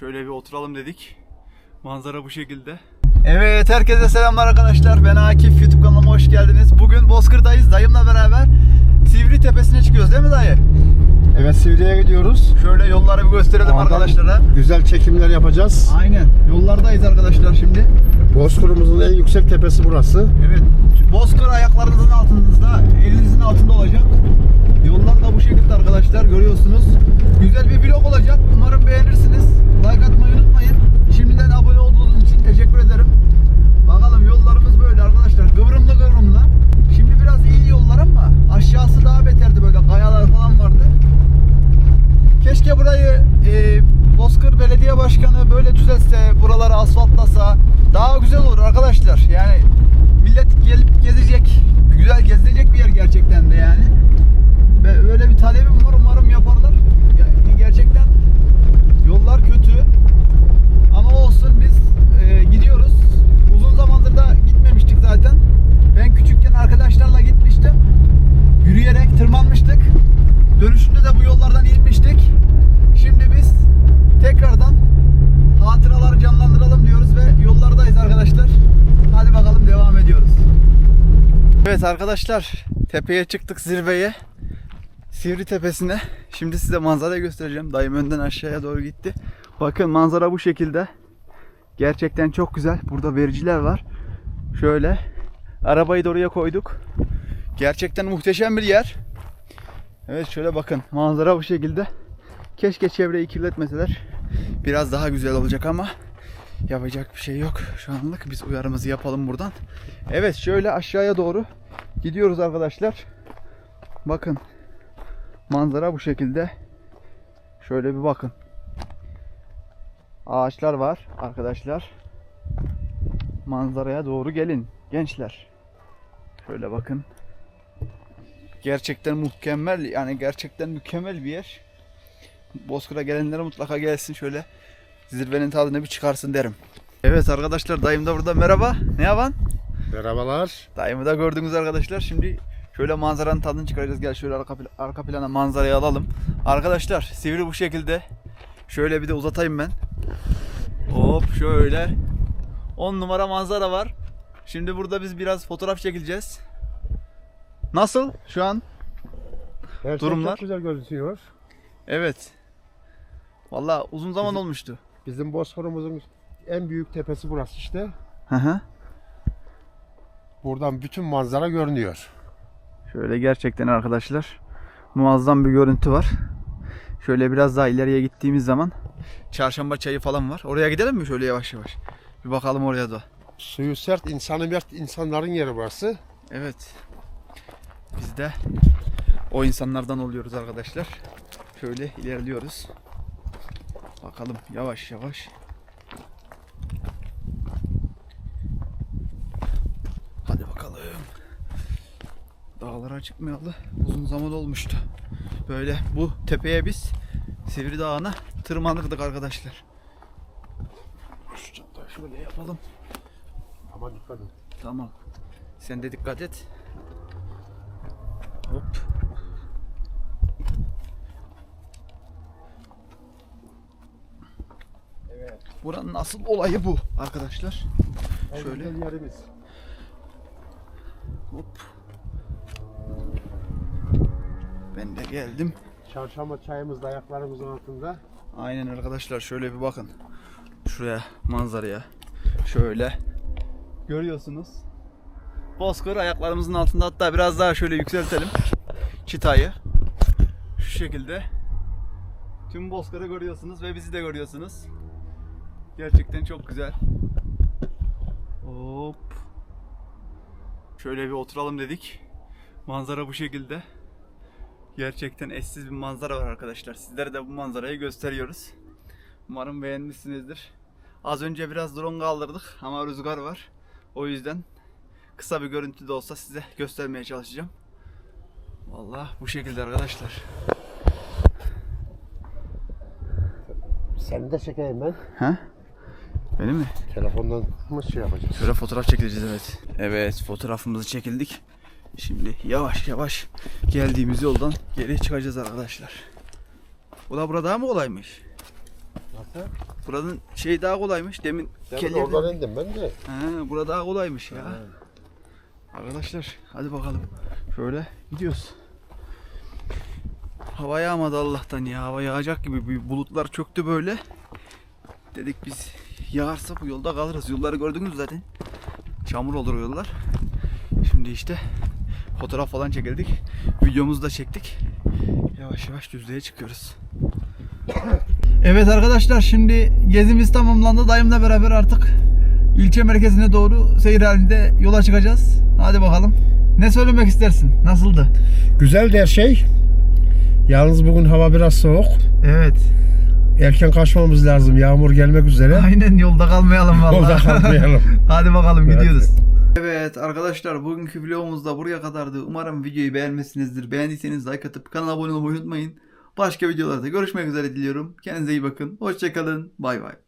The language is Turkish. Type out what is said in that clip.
Şöyle bir oturalım dedik. Manzara bu şekilde. Evet herkese selamlar arkadaşlar. Ben Akif. YouTube kanalıma hoş geldiniz. Bugün Bozkır'dayız. Dayımla beraber Sivri Tepesi'ne çıkıyoruz değil mi dayı? Evet Sivri'ye gidiyoruz. Şöyle yolları bir gösterelim Oradan arkadaşlara. Güzel çekimler yapacağız. Aynen. Yollardayız arkadaşlar şimdi. Bozkır'ımızın en yüksek tepesi burası. Evet. Bozkır ayaklarınızın altınızda, elinizin altında olacak. Yollar da bu şekilde arkadaşlar görüyorsunuz. Güzel bir vlog olacak. Umarım beğenirsiniz. Like atmayı unutmayın. Şimdiden abone olduğunuz için teşekkür ederim. Bakalım yollarımız böyle arkadaşlar. Kıvrımlı kıvrımlı. Şimdi biraz iyi yollar ama aşağısı daha beterdi böyle kayalar falan vardı. Keşke burayı e, Bozkır Belediye Başkanı böyle düzelse, buraları asfaltlasa daha güzel olur arkadaşlar. Yani millet gelip gezecek, güzel gezilecek bir yer gerçekten de yani. Ve öyle bir talebim var umarım yaparlar. Ya- gerçekten yollar kötü. Ama olsun biz e, gidiyoruz. Uzun zamandır da gitmemiştik zaten. Ben küçükken arkadaşlarla gitmiştim. Yürüyerek tırmanmıştık. Dönüşünde de bu yollardan inmiştik. Şimdi biz tekrardan hatıraları canlandıralım diyoruz ve yollardayız arkadaşlar. Hadi bakalım devam ediyoruz. Evet arkadaşlar tepeye çıktık zirveye. Sivri tepesine. Şimdi size manzarayı göstereceğim. Dayım önden aşağıya doğru gitti. Bakın manzara bu şekilde. Gerçekten çok güzel. Burada vericiler var. Şöyle. Arabayı da oraya koyduk. Gerçekten muhteşem bir yer. Evet şöyle bakın. Manzara bu şekilde. Keşke çevreyi kirletmeseler. Biraz daha güzel olacak ama yapacak bir şey yok. Şu anlık biz uyarımızı yapalım buradan. Evet şöyle aşağıya doğru gidiyoruz arkadaşlar. Bakın. Manzara bu şekilde. Şöyle bir bakın. Ağaçlar var arkadaşlar. Manzaraya doğru gelin gençler. Şöyle bakın. Gerçekten mükemmel yani gerçekten mükemmel bir yer. Bozkır'a gelenlere mutlaka gelsin şöyle zirvenin tadını bir çıkarsın derim. Evet arkadaşlar dayım da burada merhaba. Ne yapan? Merhabalar. Dayımı da gördünüz arkadaşlar. Şimdi şöyle manzaranın tadını çıkaracağız. Gel şöyle arka, arka plana manzarayı alalım. Arkadaşlar sivri bu şekilde. Şöyle bir de uzatayım ben. Hop şöyle. 10 numara manzara var. Şimdi burada biz biraz fotoğraf çekileceğiz. Nasıl şu an? Her şey Durumlar? çok güzel gözüküyor. Evet. Vallahi uzun zaman Bizim- olmuştu. Bizim Bozkır'ımızın en büyük tepesi burası işte. Hı hı. Buradan bütün manzara görünüyor. Şöyle gerçekten arkadaşlar muazzam bir görüntü var. Şöyle biraz daha ileriye gittiğimiz zaman çarşamba çayı falan var. Oraya gidelim mi şöyle yavaş yavaş? Bir bakalım oraya da. Suyu sert, insanı mert insanların yeri burası. Evet. Biz de o insanlardan oluyoruz arkadaşlar. Şöyle ilerliyoruz. Bakalım yavaş yavaş. Hadi bakalım. Dağlara çıkmayalı uzun zaman olmuştu. Böyle bu tepeye biz Sivri Dağı'na tırmanırdık arkadaşlar. Şöyle yapalım. Ama dikkat edin. Tamam. Sen de dikkat et. Hop. Buranın asıl olayı bu arkadaşlar. En Şöyle. yerimiz. Hop. Ben de geldim. Çarşamba çayımız da ayaklarımızın altında. Aynen arkadaşlar şöyle bir bakın. Şuraya manzaraya. Şöyle. Görüyorsunuz. Bozkır ayaklarımızın altında hatta biraz daha şöyle yükseltelim. Çıtayı. Şu şekilde. Tüm Bozkır'ı görüyorsunuz ve bizi de görüyorsunuz. Gerçekten çok güzel. Hop. Şöyle bir oturalım dedik. Manzara bu şekilde. Gerçekten eşsiz bir manzara var arkadaşlar. Sizlere de bu manzarayı gösteriyoruz. Umarım beğenmişsinizdir. Az önce biraz drone kaldırdık ama rüzgar var. O yüzden kısa bir görüntü de olsa size göstermeye çalışacağım. Vallahi bu şekilde arkadaşlar. Seni de çekeyim ben. Ha? Benim mi? Telefondan mı şey yapacağız? Şöyle fotoğraf çekileceğiz evet. Evet fotoğrafımızı çekildik. Şimdi yavaş yavaş geldiğimiz yoldan geri çıkacağız arkadaşlar. Bu da burada daha mı kolaymış? Nasıl? Buranın şey daha kolaymış. Demin Ben kelle- oradan indim ben de. He, burada daha kolaymış ya. Arkadaşlar hadi bakalım. Şöyle gidiyoruz. Hava yağmadı Allah'tan ya. Hava yağacak gibi bir bulutlar çöktü böyle. Dedik biz yağarsa bu yolda kalırız. Yolları gördünüz zaten. Çamur olur yollar. Şimdi işte fotoğraf falan çekildik. Videomuzu da çektik. Yavaş yavaş düzlüğe çıkıyoruz. Evet arkadaşlar şimdi gezimiz tamamlandı. Dayımla beraber artık ilçe merkezine doğru seyir halinde yola çıkacağız. Hadi bakalım. Ne söylemek istersin? Nasıldı? Güzeldi her şey. Yalnız bugün hava biraz soğuk. Evet. Erken kaçmamız lazım. Yağmur gelmek üzere. Aynen yolda kalmayalım vallahi. Yolda kalmayalım. Hadi bakalım gidiyoruz. Evet arkadaşlar bugünkü vlogumuz da buraya kadardı. Umarım videoyu beğenmişsinizdir. Beğendiyseniz like atıp kanala abone olmayı unutmayın. Başka videolarda görüşmek üzere diliyorum. Kendinize iyi bakın. Hoşçakalın. Bay bay.